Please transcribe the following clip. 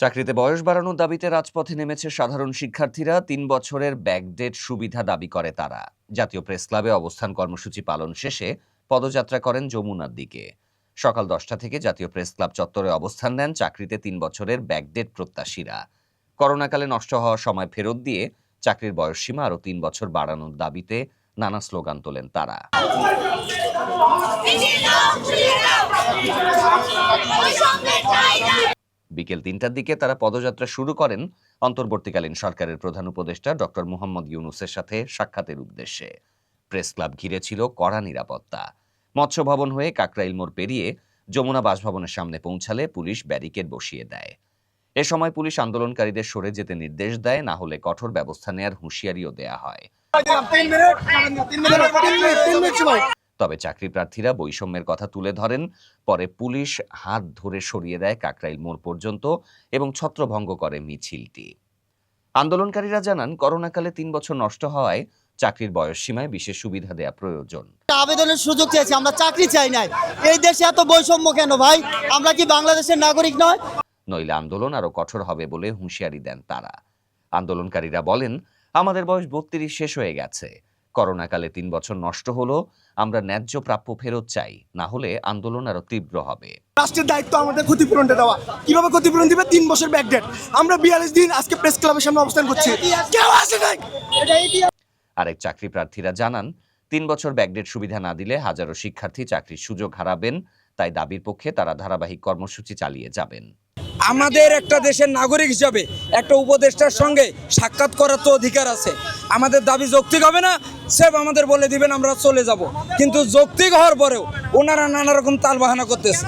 চাকরিতে বয়স বাড়ানোর দাবিতে রাজপথে নেমেছে সাধারণ শিক্ষার্থীরা। তিন বছরের ব্যাকডেট সুবিধা দাবি করে তারা। জাতীয় প্রেস ক্লাবে অবস্থান কর্মসূচি পালন শেষে পদযাত্রা করেন যমুনার দিকে। সকাল দশটা থেকে জাতীয় প্রেস ক্লাব চত্বরে অবস্থান নেন চাকরিতে তিন বছরের ব্যাকডেট প্রত্যাশীরা। করোনাকালে নষ্ট হওয়া সময় ফেরত দিয়ে চাকরির বয়সসীমা আরও তিন বছর বাড়ানোর দাবিতে নানা স্লোগান তোলেন তারা। বিকেল তিনটার দিকে তারা পদযাত্রা শুরু করেন অন্তর্বর্তীকালীন সরকারের প্রধান উপদেষ্টা ডক্টর মুহাম্মদ ইউনুসের সাথে সাক্ষাতের উদ্দেশ্যে। প্রেস ক্লাব ঘিরে ছিল কড়া নিরাপত্তা। মৎস্য ভবন হয়ে কাকরাইল মোড় পেরিয়ে যমুনা বাসভবনের সামনে পৌঁছালে পুলিশ ব্যারিকেড বসিয়ে দেয়। এ সময় পুলিশ আন্দোলনকারীদের সরে যেতে নির্দেশ দেয়, না হলে কঠোর ব্যবস্থা নেয়ার হুঁশিয়ারিও দেয়া হয়। তবে চাকরি প্রার্থীরা বৈষম্যের কথা তুলে ধরেন। পরে পুলিশ হাত ধরে সরিয়ে দেয় কাকরাইল মোড় পর্যন্ত এবং ছত্রভঙ্গ করে মিছিলটি। আন্দোলনকারীরা জানান, করোনাকালে তিন বছর নষ্ট হওয়ায় চাকরির বয়স সীমায় বিশেষ সুবিধা দেয়া প্রয়োজন। আবেদনের সুযোগ চেয়েছি, আমরা চাকরি চাই নাই। এই দেশে এত বৈষম্য কেন ভাই? আমরা কি বাংলাদেশের নাগরিক নয়? নইলে আন্দোলন আরও কঠোর হবে বলে হুঁশিয়ারি দেন তারা। আন্দোলনকারীরা বলেন আমাদের বয়স বত্রিশ শেষ হয়ে গেছে। করোনাকালে তিন বছর নষ্ট হলো আমরা ন্যায্য প্রাপ্য ফেরত চাই না হলে আন্দোলন আরও তীব্র হবে। রাষ্ট্রের দায়িত্ব আমাদের ক্ষতিপূরণটা দেওয়া। কীভাবে ক্ষতিপূরণ দিবে? তিন বছর ব্যাকডেট আমরা বিয়াল্লিশ দিন আজকে প্রেস ক্লাবের সামনে অবস্থান করছি। কেউ আসে নাই! আরেক চাকরি প্রার্থীরা জানান তিন বছর ব্যাকডেট সুবিধা না দিলে হাজারো শিক্ষার্থী চাকরির সুযোগ হারাবেন তাই দাবির পক্ষে তারা ধারাবাহিক কর্মসূচি চালিয়ে যাবেন। আমাদের একটা দেশের নাগরিক হিসাবে একটা উপদেষ্টার সঙ্গে সাক্ষাৎ করার তো অধিকার আছে। আমাদের দাবি যৌক্তিক হবে না? সেব আমাদের বলে দিবেন, আমরা চলে যাব। কিন্তু যৌক্তিক হওয়ার পরেও ওনারা নানা রকম তালবাহানা করতেছে।